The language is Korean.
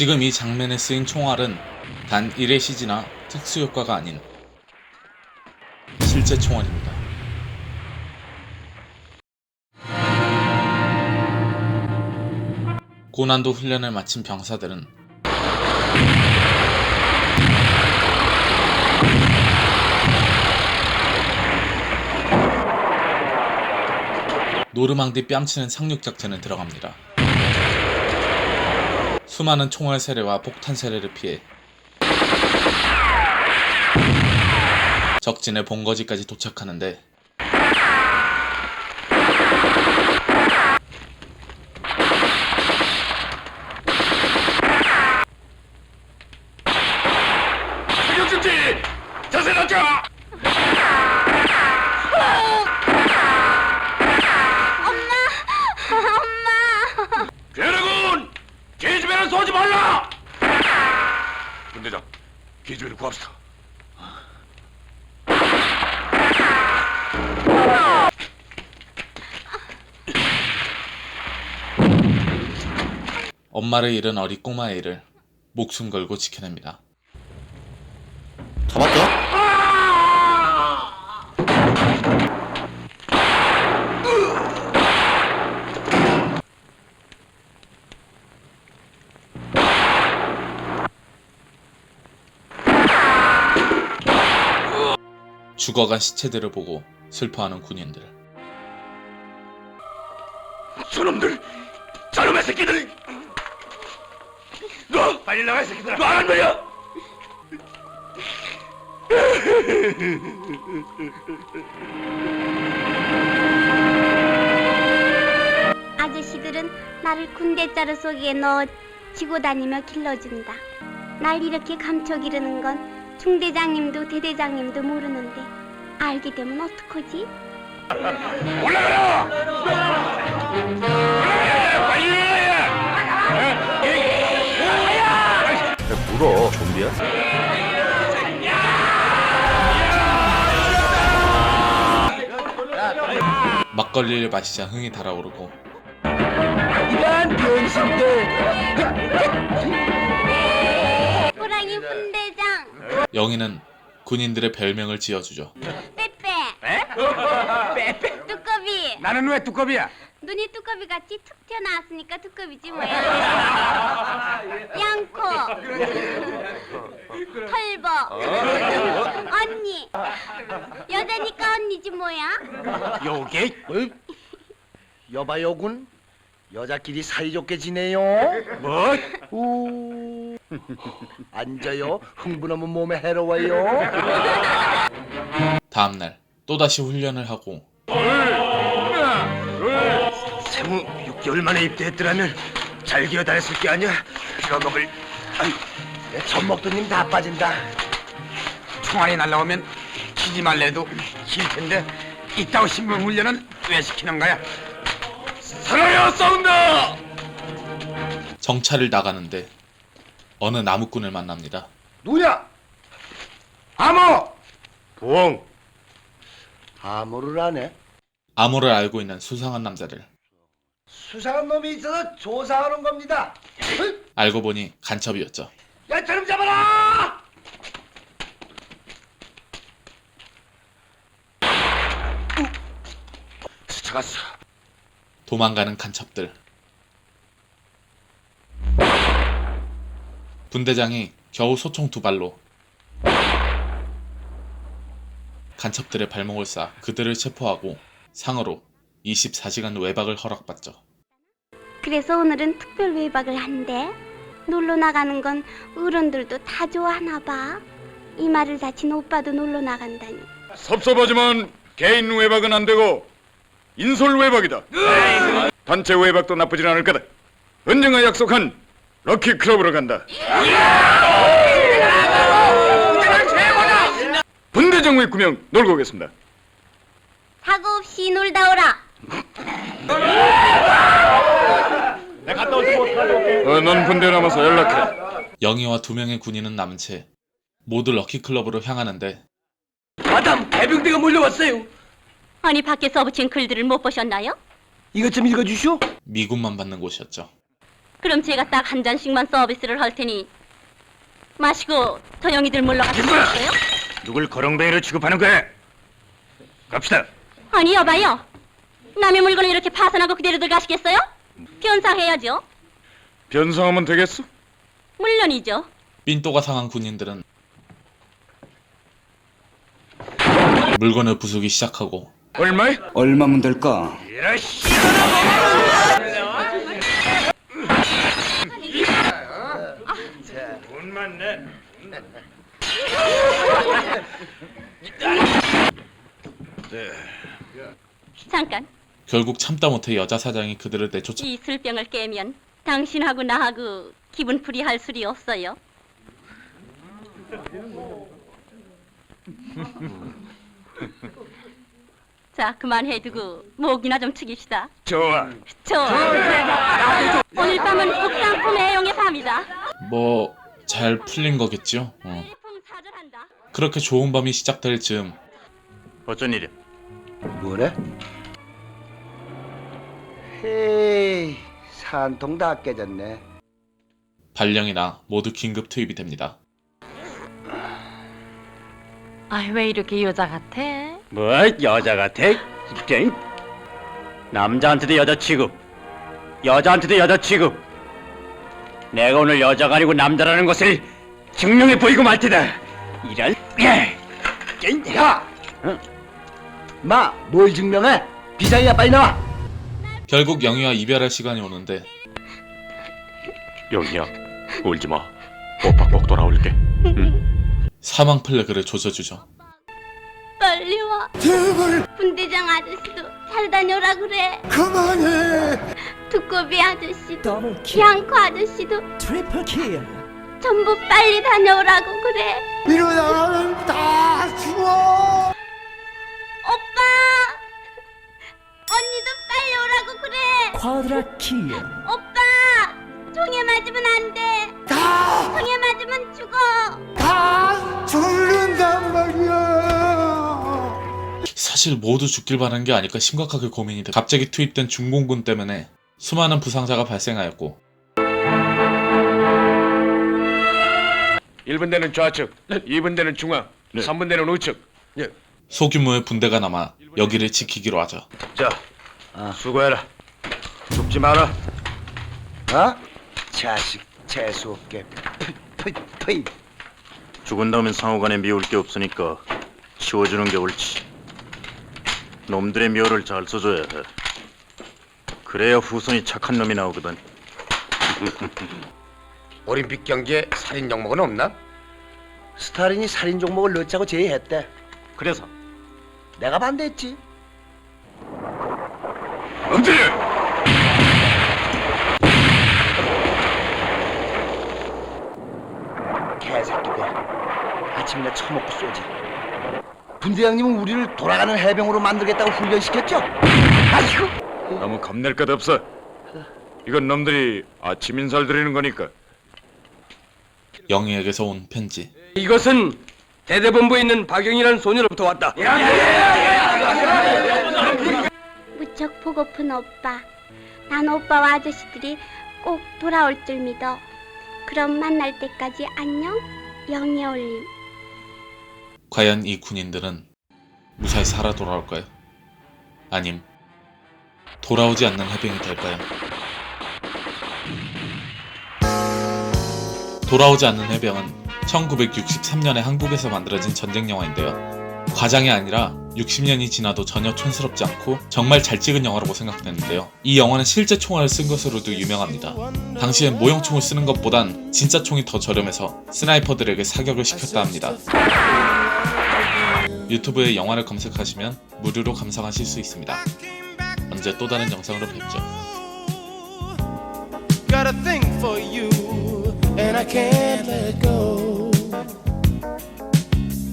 지금 이 장면에 쓰인 총알은 단 1의 CG나 특수효과가 아닌 실제 총알입니다. 고난도 훈련을 마친 병사들은 노르망디 뺨치는 상륙 작전에 들어갑니다. 수많은 총알 세례와 폭탄 세례를 피해 적진의 본거지까지 도착하는데 사격중지 자세 낮춰 엄마! 괴뢰군 쏘지 말라 분대장 계집애를 구합시다 엄마를 잃은 어리 꼬마 애를 목숨 걸고 지켜냅니다. 잡았죠? 죽어간 시체들을 보고 슬퍼하는 군인들. 저놈들 저놈의 새끼들 너 빨리 나가 이 새끼들아 너안 말이야 아저씨들은 나를 군대자루 속에 넣어 지고 다니며 길러준다. 날 이렇게 감춰 기르는 건 중대장님도 대대장님도 모르는데 알게 되면 어떡하지? 올라가라 올라가라 빨리 올라가라 물어 좀비야? 막걸리를 마시자 흥이 달아오르고 호랑이 분대장 영희는 군인들의 별명을 지어주죠. 빼빼. 뚜꺼비 나는 왜 뚜껑이야? 눈이 뚜꺼비 같이 툭 튀어나왔으니까 뚜꺼비지 뭐야 양코. 털보 언니. 여자니까 언니지 뭐야? 요게 여봐요군. 여자끼리 사이좋게 지내요. 뭐? 우 앉아요 흥분하면 몸에 해로워요 다음날 또다시 훈련을 하고 세무 6개월 만에 입대했더라면 잘 기어다녔을 게 아니야 빌어먹을 내 젖먹더님 다 빠진다 총알이 날라오면 치지 말래도 질 텐데 이따위 신분 훈련은 왜 시키는 거야? 살아야 싸운다! 정찰을 나가는데 어느 나무꾼을 만납니다. 누구냐 암호! 부엉! 암호를 하네 암호를 알고 있는 수상한 남자들. 수상한 놈이 있어서 조사하는 겁니다 알고 보니 간첩이었죠. 야 저놈 잡아라 스쳐갔어 도망가는 간첩들. 분대장이 겨우 소총 두 발로 간첩들의 발목을 쏴 그들을 체포하고 상으로 24시간 외박을 허락받죠. 그래서 오늘은 특별 외박을 한대 놀러 나가는 건 어른들도 다 좋아하나 봐이 말을 다친 오빠도 놀러 나간다니 섭섭하지만 개인 외박은 안 되고 인솔 외박이다. 단체 외박도 나쁘진 않을 거다. 언젠가 약속한 럭키 클럽으로 간다. 분대장 외구명 놀고 오겠습니다. 사고 없이 놀다 오라 갔다 넌 군대 남아서 연락해. 영희와 두 명의 군인은 남은 채 모두 럭키클럽으로 향하는데 마담 해병대가 몰려왔어요. 아니 밖에 써붙인 글들을 못 보셨나요? 이것 좀 읽어주시오. 미군만 받는 곳이었죠. 그럼 제가 딱 한 잔씩만 서비스를 할 테니 마시고 도영이들 물러가시겠어요? 누굴 거렁뱅이로 취급하는 거야? 갑시다. 아니 여봐요 남의 물건을 이렇게 파산하고 그대로들 가시겠어요? 변상해야죠 변상하면 되겠어? 물론이죠 삔또가 상한 군인들은 물건을 부수기 시작하고 얼마에? 얼마면 될까? 이러시. 돈만 내. 잠깐 결국 참다 못해 여자 사장이 그들을 내쫓아 이 술병을 깨면 당신하고 나하고 기분 풀이할 술이 없어요 자 그만해두고 목이나 좀 축입시다 좋아. 좋아 오늘 밤은 옥상품 애용의 밤이다 뭐 잘 풀린 거겠죠. 어. 그렇게 좋은 밤이 시작될 즈음 어쩐 일이야? 뭐래? 헤이 산통 다 깨졌네. 발령이 나 모두 긴급 투입이 됩니다. 아왜 이렇게 여자 같아? 뭐 여자 같아? 땡. 남자한테도 여자 취급, 여자한테도 여자 취급. 내가 오늘 여자가 아니고 남자라는 것을 증명해 보이고 말 테다. 이런. 야, 마, 뭘 증명해? 비상이야, 빨리 나와. 결국 영희와 이별할 시간이 오는데 영희야, 울지 마. 오빠 꼭 돌아올게. 사망 플래그를 조져주죠. 빨리 와. 분대장 아저씨도 잘 다녀라 그래. 그만해. 두꺼비 아저씨도 비앙코 아저씨도 트리플 킬 전부 빨리 다녀오라고 그래. 이러다가는 다 죽어. 오빠! 언니도 빨리 오라고 그래. 쿼드라 킬 오빠! 총에 맞으면 안 돼. 총에 맞으면 죽어. 다 죽는단 말이야. 사실 모두 죽길 바라는 게 아닐까 심각하게 고민이 돼. 갑자기 투입된 중공군 때문에 수많은 부상자가 발생하였고 1분대는 좌측, 2분대는 중앙, 3분대는 우측. 소규모의 분대가 남아 여기를 지키기로 하죠. 자, 수고해라. 죽지 마라. 어? 자식 재수 없게. 푸이. 죽은 다음엔 상호간에 미울 게 없으니까 치워주는 게 옳지. 놈들의 묘를 잘 써줘야 해. 그래야 후손이 착한 놈이 나오거든. 올림픽 경기에 살인 종목은 없나? 스타린이 살인 종목을 넣자고 제의했대. 그래서 내가 반대했지. 엎드려! 개새끼들. 아침이나 처먹고 쏘지. 분대장님은 우리를 돌아가는 해병으로 만들겠다고 훈련시켰죠? 아이고. 너무 겁낼 것 없어. 이건 놈들이 아침 인사를 드리는 거니까. 영희에게서 온 편지. 이것은 대대본부에 있는 박영이라는 소녀로부터 왔다. 무척 보고픈 오빠. 난 오빠와 아저씨들이 꼭 돌아올 줄 믿어. 그럼 만날 때까지 안녕. 영의 올림. 과연 이 군인들은 무사히 살아 돌아올까요? 아님 돌아오지 않는 해병이 될까요? 돌아오지 않는 해병은 1963년에 한국에서 만들어진 전쟁 영화인데요. 과장이 아니라 60년이 지나도 전혀 촌스럽지 않고 정말 잘 찍은 영화라고 생각되는데요. 이 영화는 실제 총알을 쓴 것으로도 유명합니다. 당시엔 모형총을 쓰는 것보단 진짜 총이 더 저렴해서 스나이퍼들에게 사격을 시켰다 합니다. 유튜브에 영화를 검색하시면 무료로 감상하실 수 있습니다. 언제 또 다른 영상으로 뵙죠. And I can't let go